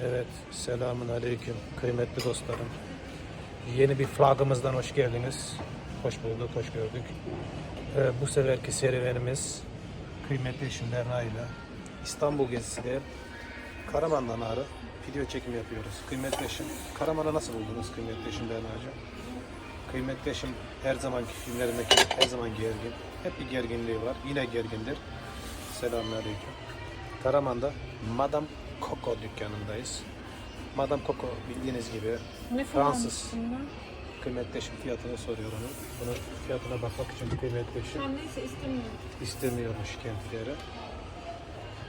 Evet, selamun aleyküm kıymetli dostlarım. Yeni bir flagımızdan hoş geldiniz. Hoş bulduk, hoş gördük. Ee, bu seferki serüvenimiz kıymetli eşim Berna ile İstanbul gezisiyle Karaman'dan ağrı video çekimi yapıyoruz. Kıymetli eşim, Karaman'ı nasıl buldunuz kıymetli eşim Berna'cığım? Kıymetli eşim her zamanki filmlerindeki her zaman gergin. Hep bir gerginliği var. Yine gergindir. Selamünaleyküm. Karaman'da Madame Coco dükkanındayız. Madame Coco bildiğiniz gibi Ne Fransız. falanmış bunlar? kıymetli eşim fiyatını soruyor onun. Bunun fiyatına bakmak için kıymetli eşim Ben neyse istemiyorum. istemiyormuş kendileri.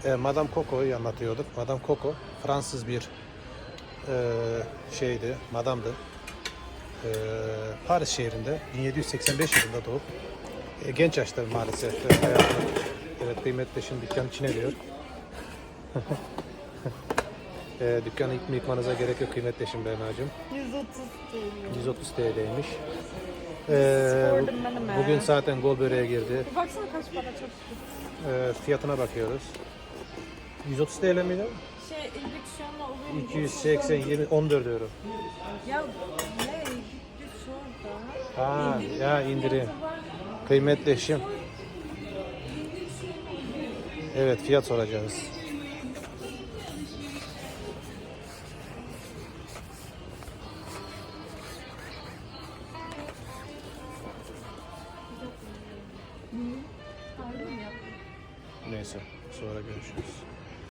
E, Madame Coco'yu anlatıyorduk. Madame Coco Fransız bir e, şeydi, madamdı. E, Paris şehrinde 1785 yılında doğup e, genç yaşta maalesef e, hayatını evet kıymetli şimdi dükkan içine ediyor. e, dükkanı mi yıkmanıza gerek yok kıymetli eşim Berna'cığım. 130 TL. 130 TL'ymiş. E, Sordum he. bugün zaten gol böreğe girdi. Bir baksana kaç para çok güzel. E, fiyatına bakıyoruz. 130 TL miydi? Şey indüksiyonla oluyor mu? 280, 20, 14 euro. Ya ne? Gitti şurada. Ha, ya indirim. Kıymetli eşim. Evet fiyat soracağız. Neyse sonra görüşürüz.